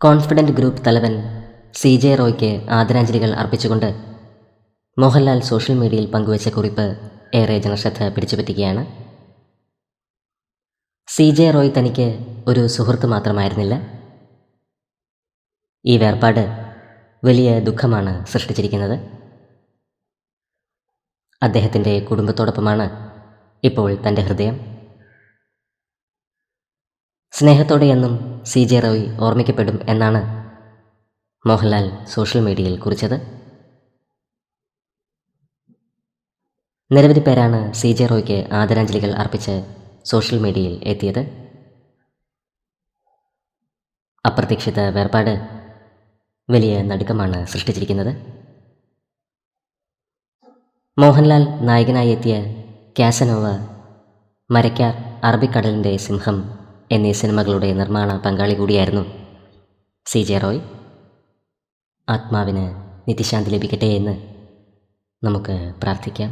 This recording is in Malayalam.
കോൺഫിഡന്റ് ഗ്രൂപ്പ് തലവൻ സി ജെ റോയ്ക്ക് ആദരാഞ്ജലികൾ അർപ്പിച്ചുകൊണ്ട് മോഹൻലാൽ സോഷ്യൽ മീഡിയയിൽ പങ്കുവച്ച കുറിപ്പ് ഏറെ ജനശ്രദ്ധ പിടിച്ചുപറ്റുകയാണ് സി ജെ റോയ് തനിക്ക് ഒരു സുഹൃത്ത് മാത്രമായിരുന്നില്ല. ഈ വേർപാട് വലിയ ദുഃഖമാണ് സൃഷ്ടിച്ചിരിക്കുന്നത്. അദ്ദേഹത്തിന്റെ കുടുംബത്തോടൊപ്പമാണ് ഇപ്പോൾ തന്റെ ഹൃദയം. സ്നേഹത്തോടെ എന്നും സി ജെ റോയ് ഓർമ്മിക്കപ്പെടും എന്നാണ് മോഹൻലാൽ സോഷ്യൽ മീഡിയയിൽ കുറിച്ചത്. നിരവധി പേരാണ് സി ജെ റോയ്ക്ക് ആദരാഞ്ജലികൾ അർപ്പിച്ച് സോഷ്യൽ മീഡിയയിൽ എത്തിയത്. അപ്രതീക്ഷിത വേർപാട് വലിയ നടുക്കമാണ് സൃഷ്ടിച്ചിരിക്കുന്നത്. മോഹൻലാൽ നായകനായി എത്തിയ കാസനോവ മരക്കാർ അറബിക്കടലിന്റെ സിംഹം എന്നീ സിനിമകളുടെ നിർമ്മാണ പങ്കാളി കൂടിയായിരുന്നു സി ജെ റോയ്. ആത്മാവിന് നിത്യശാന്തി ലഭിക്കട്ടെ എന്ന് നമുക്ക് പ്രാർത്ഥിക്കാം.